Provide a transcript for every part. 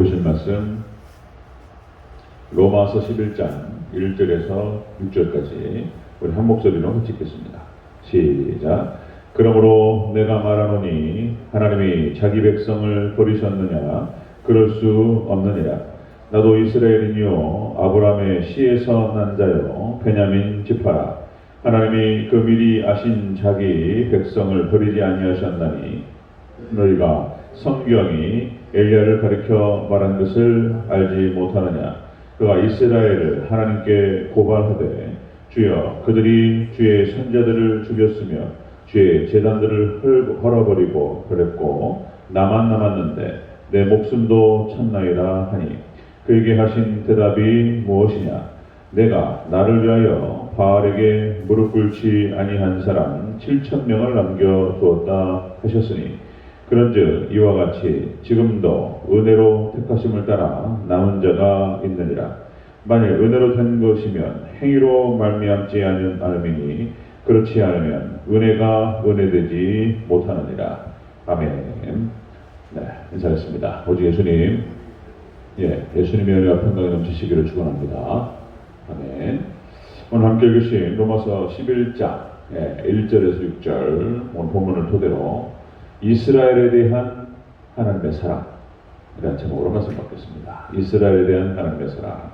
보신 말씀 로마서 11장 1절에서 6절까지 우리 한 목소리로 같이 읽겠습니다. 시작. 그러므로 내가 말하노니 하나님이 자기 백성을 버리셨느냐 그럴 수 없느니라. 나도 이스라엘이요 아브라함의 씨에서 난 자요 베냐민 지파라. 하나님이 그 미리 아신 자기 백성을 버리지 아니하셨나니 너희가 성경이 엘리야를 가리켜 말한 것을 알지 못하느냐. 그가 이스라엘을 하나님께 고발하되 주여 그들이 주의 선자들을 죽였으며 주의 재단들을 헐- 헐어버리고 그랬고 나만 남았는데 내 목숨도 참나이다 하니 그에게 하신 대답이 무엇이냐? 내가 나를 위하여 바알에게 무릎 꿇지 아니한 사람 7천 명을 남겨 두었다 하셨으니 그런즉 이와 같이 지금도 은혜로 택하심을 따라 남은 자가 있느니라. 만일 은혜로 된 것이면 행위로 말미암지 않음이니 그렇지 않으면 은혜가 은혜되지 못하느니라. 아멘. 네 인사했습니다. 오직 예수님. 예 예수님의 은혜와 평강이 넘치시기를 축원합니다. 아멘. 오늘 함께 읽으신 로마서 11장 예, 1절에서 6절 오늘 본문을 토대로 이스라엘에 대한 하나님의 사랑 이라는 제목으로 말씀 받겠습니다. 이스라엘에 대한 하나님의 사랑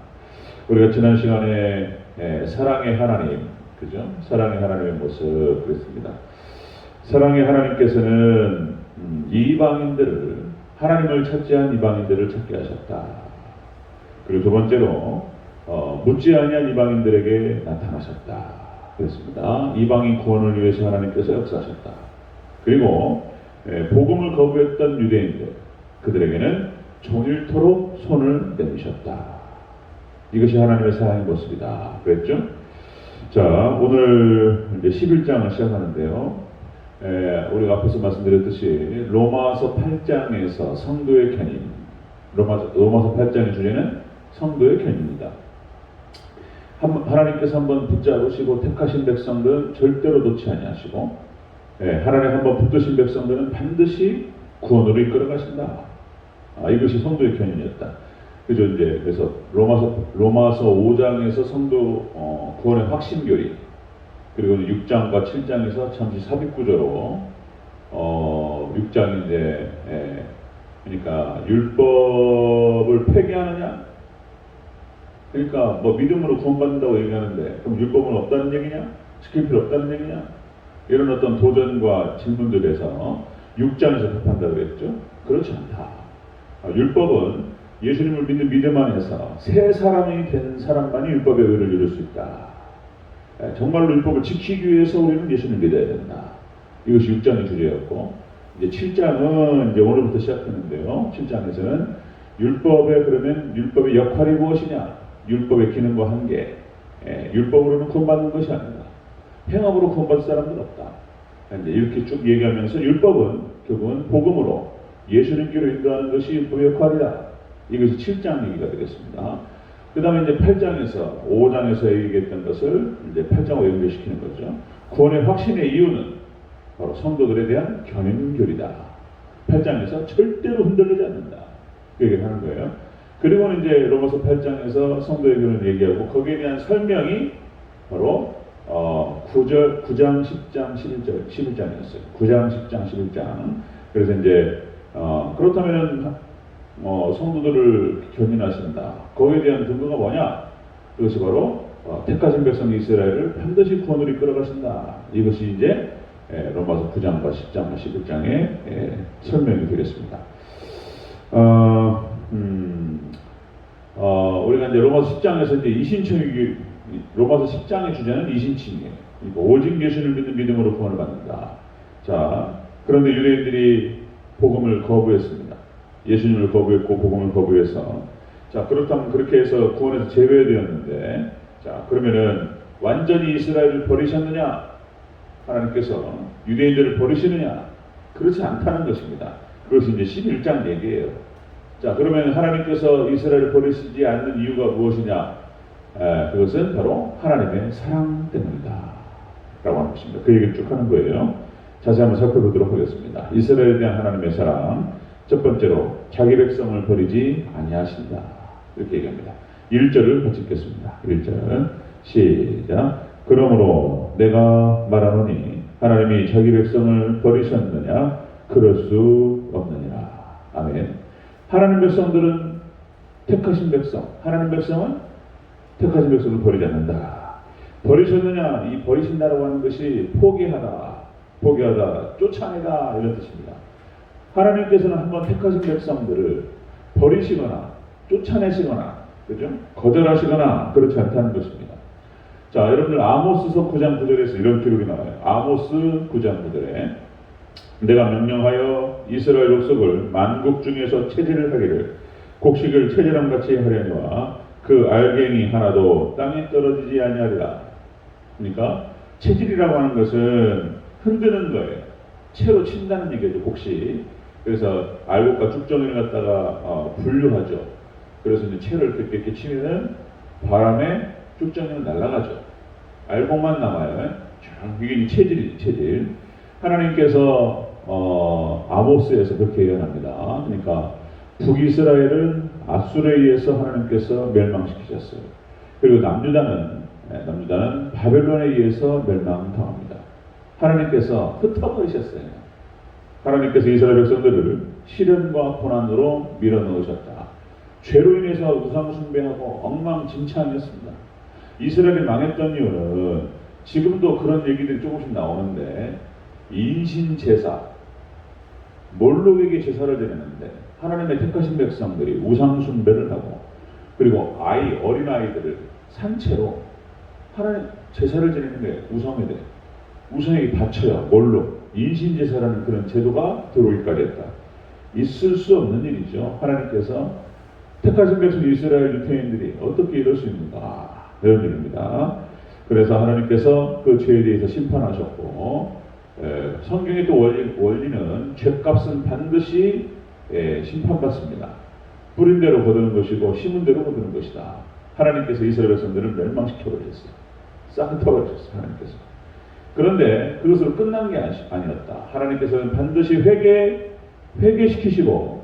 우리가 지난 시간에 예, 사랑의 하나님 그죠? 사랑의 하나님의 모습 그랬습니다. 사랑의 하나님께서는 음, 이방인들을 하나님을 찾지 않은 이방인들을 찾게 하셨다. 그리고 두 번째로 어, 묻지 아니한 이방인들에게 나타나셨다. 그랬습니다. 이방인 구원을 위해서 하나님께서 역사하셨다. 그리고 예, 복음을 거부했던 유대인들 그들에게는 종일토록 손을 내미셨다. 이것이 하나님의 사랑의 모습이다. 그랬죠? 자, 오늘 이제 11장을 시작하는데요. 에, 우리가 앞에서 말씀드렸듯이 로마서 8장에서 성도의 견인, 로마, 로마서 8장의 주제는 성도의 견인입니다. 한, 하나님께서 한번 붙잡으시고 택하신 백성들은 절대로 놓지 아니하시고 예, 하나님 한번 붙드신 백성들은 반드시 구원으로 이끌어 가신다. 아, 이것이 성도의 견인이었다. 그죠 이제 그래서 로마서 로마서 5장에서 성도 어, 구원의 확신 교리 그리고 6장과 7장에서 잠시 삽입 구조로 어, 6장 이제 예, 그러니까 율법을 폐기하느냐 그러니까 뭐 믿음으로 구원받는다고 얘기하는데 그럼 율법은 없다는 얘기냐 지킬 필요 없다는 얘기냐 이런 어떤 도전과 질문들에서 6장에서 답한다 그랬죠 그렇지 않다 아, 율법은 예수님을 믿는 믿음 안에서 새 사람이 된 사람만이 율법의 의를 이룰 수 있다. 예, 정말로 율법을 지키기 위해서 우리는 예수님을 믿어야 된다. 이것이 6장의 주제였고 이제 7장은 이제 오늘부터 시작했는데요. 7장에서는 율법의 그러면 율법의 역할이 무엇이냐? 율법의 기능과 한계. 예, 율법으로는 구원받는 것이 아니다. 행함으로 구원받을 사람은 없다. 이제 이렇게 쭉 얘기하면서 율법은 결국은 복음으로 예수님께로 인도하는 것이 율법의 역할이다. 이것이 7장 얘기가 되겠습니다. 그 다음에 이제 8장에서, 5장에서 얘기했던 것을 이제 8장으로 연결시키는 거죠. 구원의 확신의 이유는 바로 성도들에 대한 견인교리다. 8장에서 절대로 흔들리지 않는다. 그 얘기를 하는 거예요. 그리고는 이제 로마서 8장에서 성도의 교훈을 얘기하고 거기에 대한 설명이 바로 어, 9절, 9장, 10장, 11절, 11장이었어요. 9장, 10장, 11장. 그래서 이제 어, 그렇다면 어, 성도들을 견인하신다. 거기에 대한 근거가 뭐냐? 이것이 바로 어, 택하신 백성 이스라엘을 반드시 구원으로 이끌어 가신다. 이것이 이제 에, 로마서 9장과 10장과 11장의 에, 설명이 되겠습니다. 어, 음, 어, 우리가 이제 로마서 10장에서 이제 이신청이 로마서 10장의 주제는 이신청이에요. 그러니까 오직 예수를 믿는 믿음으로 구원을 받는다. 자, 그런데 유대인들이 복음을 거부했습니다. 예수님을 거부했고 복음을 거부해서 자 그렇다면 그렇게 해서 구원에서 제외되었는데 자 그러면은 완전히 이스라엘을 버리셨느냐 하나님께서 유대인들을 버리시느냐 그렇지 않다는 것입니다. 그것이 이제 11장 얘기예요. 자 그러면 하나님께서 이스라엘을 버리시지 않는 이유가 무엇이냐 에, 그것은 바로 하나님의 사랑 때문이다 라고 하는 것입니다. 그 얘기를 쭉 하는 거예요. 자세히 한번 살펴보도록 하겠습니다. 이스라엘에 대한 하나님의 사랑 첫 번째로 자기 백성을 버리지 아니하신다. 이렇게 얘기합니다. 1절을 같이 읽겠습니다. 1절 시작 그러므로 내가 말하노니 하나님이 자기 백성을 버리셨느냐 그럴 수 없느니라. 아멘. 하나님 백성들은 택하신 백성, 하나님 백성은 택하신 백성을 버리지 않는다. 버리셨느냐? 이 버리신다라고 하는 것이 포기하다, 포기하다, 쫓아내다 이런 뜻입니다. 하나님께서는 한번 택하신 백성들을 버리시거나 쫓아내시거나 그죠? 거절하시거나 그렇지 않다는 것입니다. 자, 여러분들 아모스서 9장 9절에서 이런 기록이 나와요. 아모스 9장 9절에 내가 명령하여 이스라엘 족속을 만국 중에서 체질을 하기를 곡식을 체질함 같이 하려니와 그 알갱이 하나도 땅에 떨어지지 아니하리라. 그러니까 체질이라고 하는 것은 흔드는 거예요. 채로 친다는 얘기죠, 곡식. 그래서 알곡과 죽정이를 갖다가 어, 분류하죠. 그래서 이제 채를 이렇게, 이렇게 치면은 바람에 쭉정이는 날아가죠. 알곡만 남아요. 쫙 이게 이 체질이지 체질. 하나님께서 어, 아모스에서 그렇게 예언합니다. 그러니까 북이스라엘은 아수르에 의해서 하나님께서 멸망시키셨어요. 그리고 남유다는 네, 남유다는 바벨론에 의해서 멸망당합니다. 하나님께서 흩어버리셨어요. 하나님께서 이스라엘 백성들을 시련과 고난으로 밀어넣으셨다. 죄로 인해서 우상 숭배하고 엉망진창이었습니다. 이스라엘이 망했던 이유는 지금도 그런 얘기들이 조금씩 나오는데 인신 제사 몰록에게 제사를 드리는데 하나님의 택하신 백성들이 우상 숭배를 하고 그리고 아이 어린 아이들을 산채로 하나님 제사를 게 우상에 대 우상에게 바쳐야 몰록 인신 제사라는 그런 제도가 들어올까지 했다. 있을 수 없는 일이죠. 하나님께서 택하신 백성 이스라엘 유태인들이 어떻게 이럴 수 있는가 이런 일입니다. 그래서 하나님께서 그 죄에 대해서 심판하셨고 에, 성경의 또 원리, 원리는 죄값은 반드시 에, 심판받습니다. 뿌린 대로 거두는 것이고 심은 대로 거두는 것이다. 하나님께서 이스라엘 백성들을 멸망시켜 버렸어요. 싹 흩어버리셨어요. 하나님께서. 그런데 그것으로 끝난 게 아니- 아니었다. 하나님께서는 반드시 회개 회개시키시고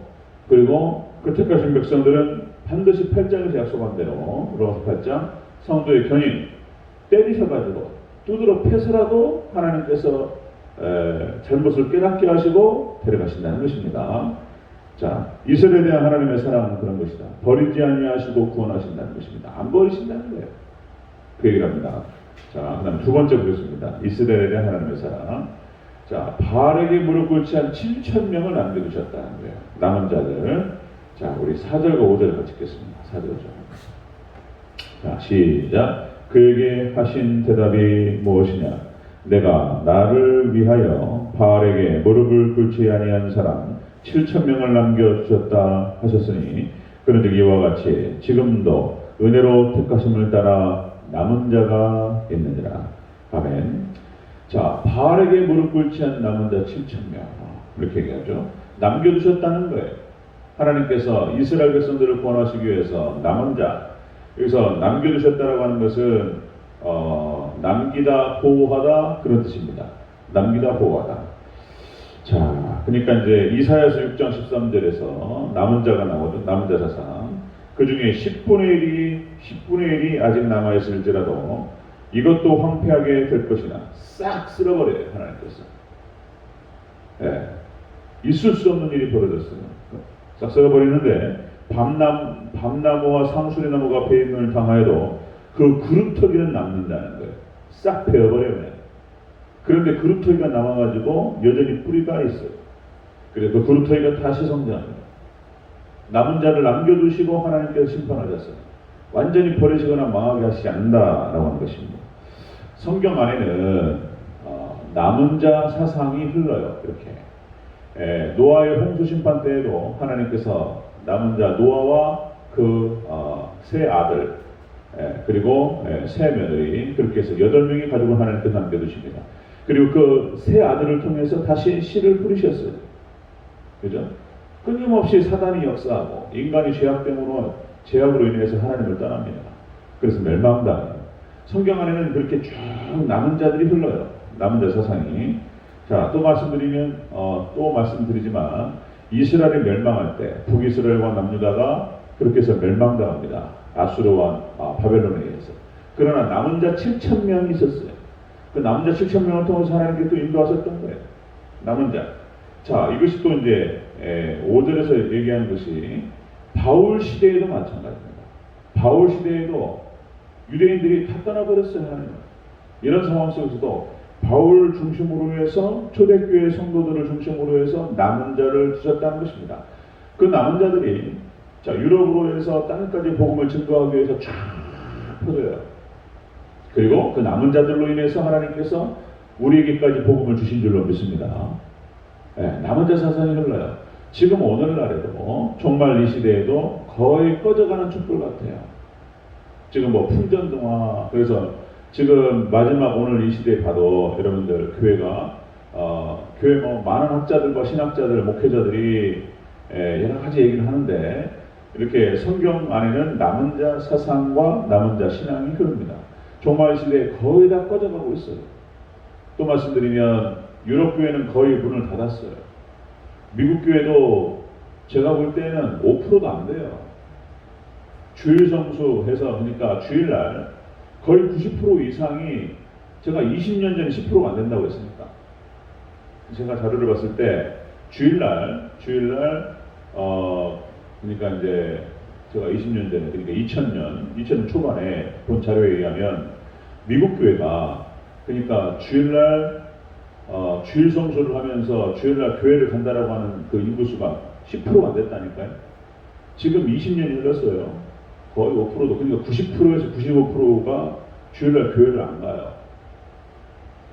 그리고 그 택하신 백성들은 반드시 8장에서 약속한 대로 로마서 8장 성도의 견인 때리셔가지고 두드러 패서라도 하나님께서 에, 잘못을 깨닫게 하시고 데려가신다는 것입니다. 자, 이스라엘에 대한 하나님의 사랑은 그런 것이다. 버리지 아니하시고 구원하신다는 것입니다. 안 버리신다는 거예요. 그 얘기를 합니다. 자, 그 다음 두 번째 보겠습니다. 이스라엘에 대한 하나님의 사랑. 자, 바알에게 무릎 꿇지 한 7천 명을 남겨두셨다는 거예요. 남은 자들. 자, 우리 4절과 5절을 같이 읽겠습니다. 4절. 자, 시작. 그에게 하신 대답이 무엇이냐? 내가 나를 위하여 바알에게 무릎을 꿇지 아니한 사람 7천 명을 남겨주셨다 하셨으니 그런즉 이와 같이 지금도 은혜로 택하심을 따라 남은 자가 있느니라. 아멘. 자, 바알에게 무릎 꿇지 않은 남은 자 7천 명 이렇게 얘기하죠. 남겨두셨다는 거예요. 하나님께서 이스라엘 백성들을 구원하시기 위해서 남은 자 여기서 남겨두셨다라고 하는 것은 어, 남기다 보호하다 그런 뜻입니다. 남기다 보호하다. 자, 그러니까 이제 이사야서 6장 13절에서 남은 자가 나오죠. 남은 자 사상. 그 중에 10분의 1이 10분의 1이 아직 남아 있을지라도 이것도 황폐하게 될 것이나 싹 쓸어버려요 하나님께서. 예, 있을 수 없는 일이 벌어졌어요. 싹 쓸어버리는데 밤남 밤나무와 상수리나무가 배임을 당하여도 그 그루터기는 남는다는 거예요. 싹 베어버려요. 그런데 그루터기가 남아가지고 여전히 뿌리가 있어요. 그래서 그 그루터기가 다시 성장합니다. 남은 자를 남겨두시고 하나님께서 심판하셨어요. 완전히 버리시거나 망하게 하시지 않는다라고 하는 것입니다. 성경 안에는 어, 남은 자 사상이 흘러요. 이렇게 에, 노아의 홍수 심판 때에도 하나님께서 남은 자 노아와 그세 아들 에, 그리고 에, 세 며느리 그렇게 해서 여덟 명의 가족을 하나님께서 남겨두십니다. 그리고 그 세 아들을 통해서 다시 씨를 뿌리셨어요. 그죠? 끊임없이 사단이 역사하고 인간이 죄악됨으로 죄악으로 인해서 하나님을 떠납니다. 그래서 멸망당해요. 성경 안에는 그렇게 쭉 남은 자들이 흘러요. 남은 자 사상이. 자, 또 말씀드리면, 어, 또 말씀드리지만, 이스라엘이 멸망할 때 북이스라엘과 남유다가 그렇게 해서 멸망당합니다. 아수르와 아, 바벨론에 의해서. 그러나 남은 자 7천 명이 있었어요. 그 남은 자 7천 명을 통해서 하나님께 또 인도하셨던 거예요. 남은 자. 자, 이것이 또 이제 5절에서 얘기하는 것이 바울 시대에도 마찬가지입니다. 바울 시대에도 유대인들이 다 떠나버렸어요. 이런 상황 속에서도 바울 중심으로 해서 초대교회 성도들을 중심으로 해서 남은 자를 두셨다는 것입니다. 그 남은 자들이 자 유럽으로 해서 땅까지 복음을 증거하기 위해서 쫙 퍼져요. 그리고 그 남은 자들로 인해서 하나님께서 우리에게까지 복음을 주신 줄로 믿습니다. 예, 남은 자 사상이 흘러요. 지금 오늘날에도 정말 이 시대에도 거의 꺼져가는 촛불 같아요. 지금 뭐 풍전등화 그래서 지금 마지막 오늘 이 시대에 봐도 여러분들 교회가 어, 교회 뭐 많은 학자들과 신학자들 목회자들이 예, 여러 가지 얘기를 하는데 이렇게 성경 안에는 남은 자 사상과 남은 자 신앙이 흐릅니다. 종말 시대에 거의 다 꺼져가고 있어요. 또 말씀드리면 유럽 교회는 거의 문을 닫았어요. 미국 교회도 제가 볼 때는 5%도 안 돼요. 주일 성수해서 그러니까 주일날 거의 90% 이상이 제가 20년 전에 10%가 안 된다고 했으니까 제가 자료를 봤을 때 주일날 주일날 어 그러니까 이제 제가 20년 전에 그러니까 2000년 2000년 초반에 본 자료에 의하면 미국 교회가 그러니까 주일날 어, 주일 성수를 하면서 주일날 교회를 간다라고 하는 그 인구수가 10%가 안 됐다니까요. 지금 20년이 흘렀어요. 거의 5%도 그러니까 90%에서 95%가 주일날 교회를 안 가요.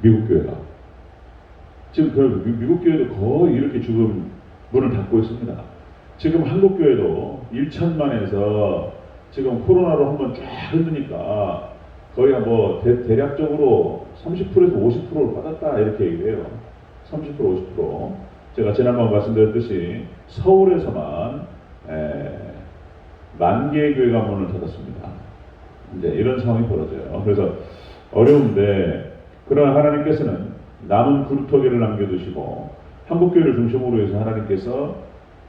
미국 교회가. 지금 그 미- 미국 교회도 거의 이렇게 지금 문을 닫고 있습니다. 지금 한국 교회도 1천만에서 지금 코로나로 한번 쫙 흔드니까 거의 뭐 대, 대략적으로 30%에서 50%를 받았다 이렇게 얘기해요. 30% 50%. 제가 지난번 말씀드렸듯이 서울에서만 에, 만 개의 교회가 문을 닫았습니다. 이제 이런 상황이 벌어져요. 그래서 어려운데 그러나 하나님께서는 남은 구루터기를 남겨두시고 한국 교회를 중심으로 해서 하나님께서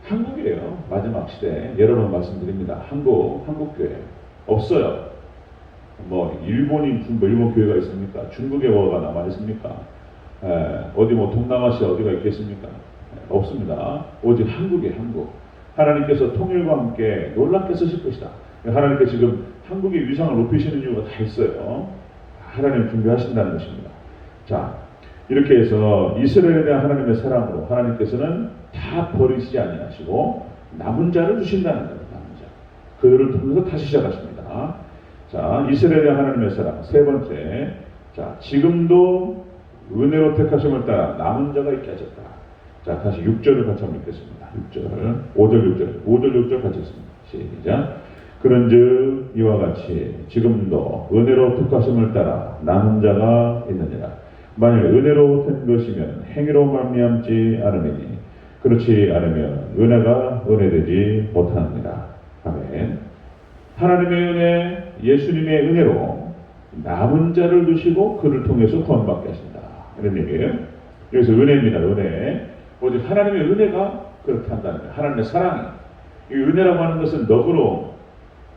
한국이에요. 마지막 시대 여러 번 말씀드립니다. 한국 한국 교회 없어요. 뭐 일본인 뭐 일본 교회가 있습니까? 중국의 어가 남아 있습니까? 에, 어디 뭐 동남아시아 어디가 있겠습니까? 에, 없습니다. 오직 한국의 한국. 하나님께서 통일과 함께 놀랍게 쓰실 것이다. 하나님께 지금 한국의 위상을 높이시는 이유가 다 있어요. 하나님 준비하신다는 것입니다. 자, 이렇게 해서 이스라엘에 대한 하나님의 사랑으로 하나님께서는 다 버리시지 아니하시고 남은 자를 주신다는 거예요. 남은 자. 그들을 통해서 다시 시작하십니다. 자, 이스라엘에 대한 하나님의 사랑. 세 번째. 자, 지금도 은혜로 택하심을 따라 남은 자가 있게 하셨다. 자, 다시 6절을 같이 한번 읽겠습니다. 6절. 5절, 6절. 5절, 6절 같이 읽습니다. 시작. 그런 즉 이와 같이 지금도 은혜로 택하심을 따라 남은 자가 있느니라. 만일 은혜로 된 것이면 행위로 말미암지 않으니 그렇지 않으면 은혜가 은혜되지 못합니다. 아멘. 하나님의 은혜, 예수님의 은혜로 남은 자를 두시고 그를 통해서 구원받게 하신다. 이런 얘기예요. 여기서 은혜입니다. 은혜. 오직 하나님의 은혜가 그렇게 한다는 거예요. 하나님의 사랑이. 이 은혜라고 하는 것은 너그러움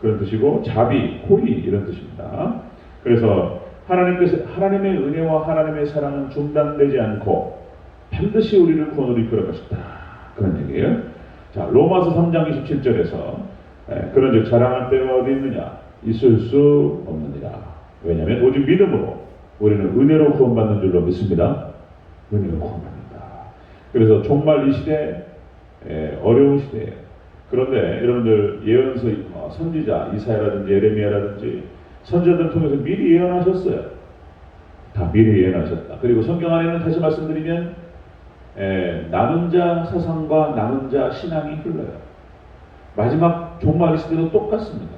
그런 뜻이고 자비, 호의 이런 뜻입니다. 그래서 하나님께서 하나님의 은혜와 하나님의 사랑은 중단되지 않고 반드시 우리를 구원으로 이끌어 가셨다. 그런 얘기예요. 자, 로마서 3장 27절에서 그런즉 자랑할 때가 어디 있느냐? 있을 수 없느니라. 왜냐하면 오직 믿음으로 우리는 은혜로 구원받는 줄로 믿습니다. 은혜로 구원받는다. 그래서 정말 이 시대 에, 어려운 시대예요. 그런데 여러분들 예언서 어, 선지자 이사야라든지 예레미야라든지 선지자들 통해서 미리 예언하셨어요. 다 미리 예언하셨다. 그리고 성경 안에는 다시 말씀드리면 에, 남은 자 사상과 남은 자 신앙이 흘러요. 마지막 종말 시대도 똑같습니다.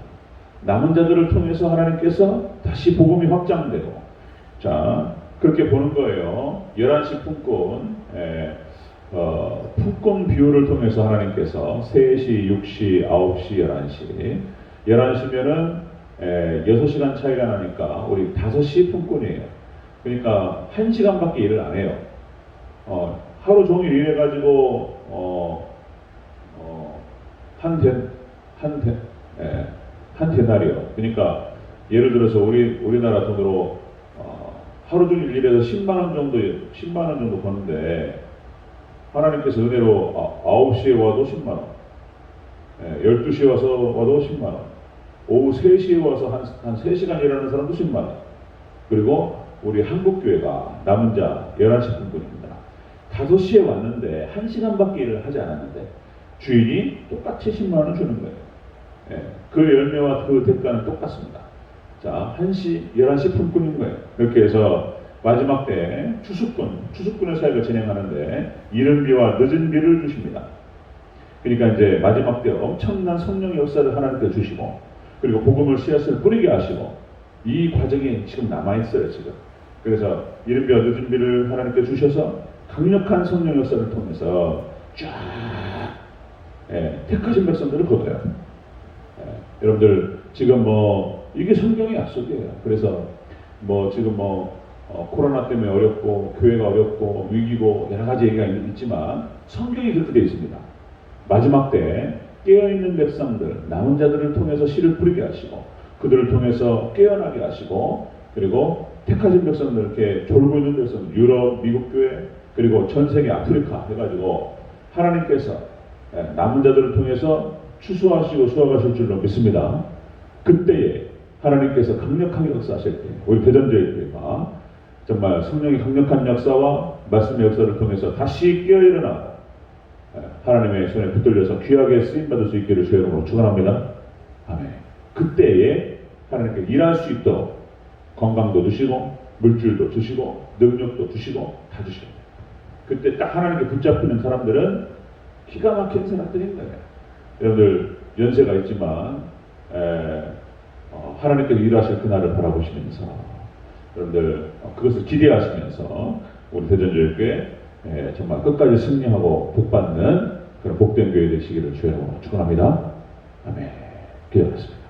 남은 자들을 통해서 하나님께서 다시 복음이 확장되고 자 그렇게 보는 거예요. 11시 품꾼 에, 어, 품꾼 비율을 통해서 하나님께서 3시, 6시, 9시, 11시 11시면은 에, 6시간 차이가 나니까 우리 5시 품꾼이에요. 그러니까 1시간밖에 일을 안 해요. 어, 하루 종일 일해가지고 어, 어, 한 대, 한 대, 예, 한 대나리요. 그러니까 예를 들어서 우리 우리나라 돈으로 어, 하루 종일 일해서 10만 원 정도 10만 원 정도 버는데 하나님께서 은혜로 아, 9시에 와도 10만 원, 예, 12시에 와서 와도 10만 원, 오후 3시에 와서 한, 한 3시간 일하는 사람도 10만 원. 그리고 우리 한국교회가 남은 자 11시 분뿐입니다. 5시에 왔는데 1시간밖에 일을 하지 않았는데 주인이 똑같이 10만 원을 주는 거예요. 예, 그 열매와 그 대가는 똑같습니다. 자, 1시, 11시 품꾼인 거예요. 이렇게 해서 마지막 때 추수꾼, 추수꾼의 사역을 진행하는데 이른 비와 늦은 비를 주십니다. 그러니까 이제 마지막 때 엄청난 성령의 역사를 하나님께 주시고 그리고 복음을 씨앗을 뿌리게 하시고 이 과정이 지금 남아있어요 지금 그래서 이른 비와 늦은 비를 하나님께 주셔서 강력한 성령 역사를 통해서 쫙 예, 택하신 백성들을 거둬요 예, 여러분들 지금 뭐 이게 성경의 약속이에요. 그래서 뭐 지금 뭐 어, 코로나 때문에 어렵고 교회가 어렵고 위기고 여러 가지 얘기가 있- 있지만 성경이 그렇게 되어 있습니다. 마지막 때 깨어있는 백성들, 남은 자들을 통해서 씨를 뿌리게 하시고 그들을 통해서 깨어나게 하시고 그리고 택하신 백성들 이렇게 졸고 있는 백성들 유럽, 미국 교회 그리고 전 세계 아프리카 해가지고 하나님께서 예, 남은 자들을 통해서 추수하시고 수확하실 줄로 믿습니다. 그때에 하나님께서 강력하게 역사하실 때 우리 대전제일교회가 정말 성령의 강력한 역사와 말씀의 역사를 통해서 다시 깨어 일어나고 하나님의 손에 붙들려서 귀하게 쓰임 받을 수 있기를 주의 이름으로 축원합니다. 아멘. 그때에 하나님께 일할 수 있도록 건강도 주시고 물질도 주시고 능력도 주시고 다 주시고 그때 딱 하나님께 붙잡히는 사람들은 기가 막힌 사람들인 거예요. 여러분들 연세가 있지만 에, 어, 하나님께서 일하실 그날을 바라보시면서 여러분들 어, 그것을 기대하시면서 우리 대전교회 예, 정말 끝까지 승리하고 복받는 그런 복된 교회 되시기를 주여 축원합니다. 아멘. 기도하겠습니다.